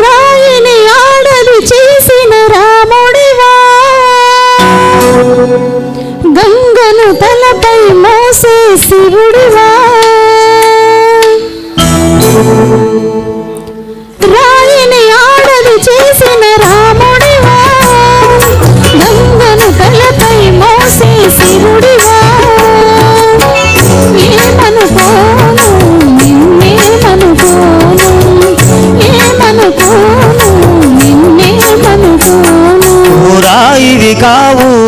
రాయిని ఆడలు చేసిన రాముడివా? గంగను తలపై మోసే శివుడివా? రాయిని ఆడలు చేసిన రాముడివా? గంగను తలపై మోసే శివుడివా?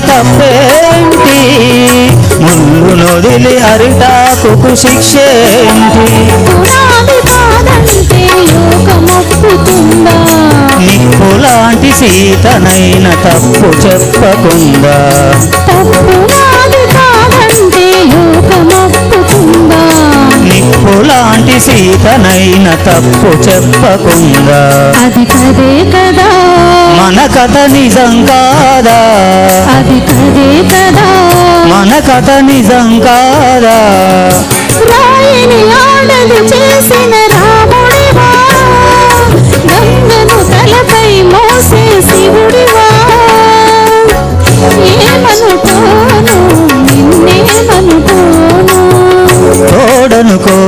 తప్పేంటి? ముళ్ళు నొదిలి అరిటాకుకు శిక్షేంటి? నిప్పులాంటి సీతనైన తప్పు చెప్పకుండా. నిప్పులాంటి సీతనైన తప్పు చెప్పకుండా. అది కదే కదా? మన కథ నిజం కాదా? అది కదే కదా? మన కథ నిజం కాదా? రాయిని ఆడది చేసిన రాముడివా? గంగను తలపై మోసే శివుడివా? ఏమనుకోను నిన్నేమనుకోను? తోడనుకో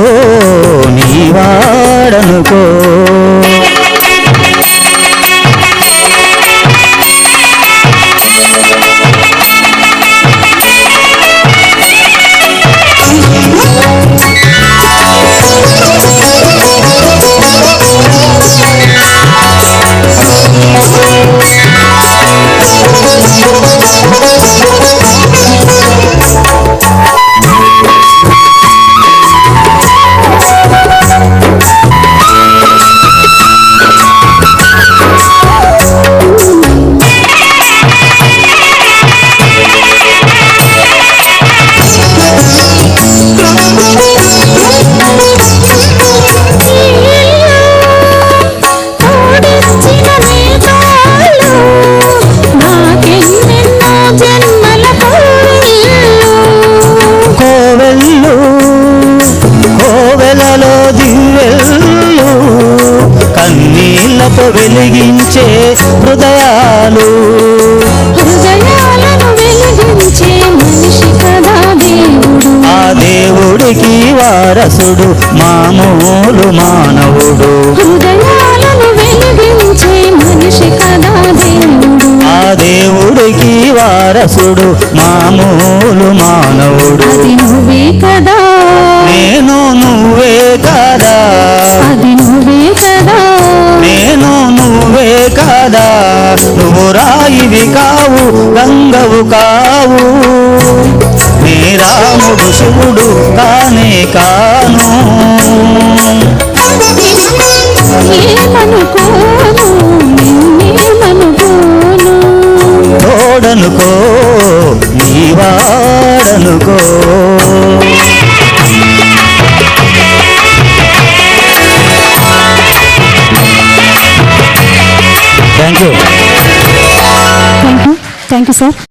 నీ వెలిగించే హృదయాలు. హృదయాలను వెలిగించే మనిషి కదా దేవుడు. ఆ దేవుడికి వారసుడు మామూలు మానవుడు. హృదయాలను వెలిగించే మనిషి కదా దేవుడు. ఆ దేవుడికి వారసుడు మామూలు మానవుడు. అది నువ్వే కదా. నేను నువ్వే కాదా. రాయివి కావు గంగవు కావు. నీ రాముడు శివుడు కానే. కాను ఏమనుకోను thank you thank you thank you sir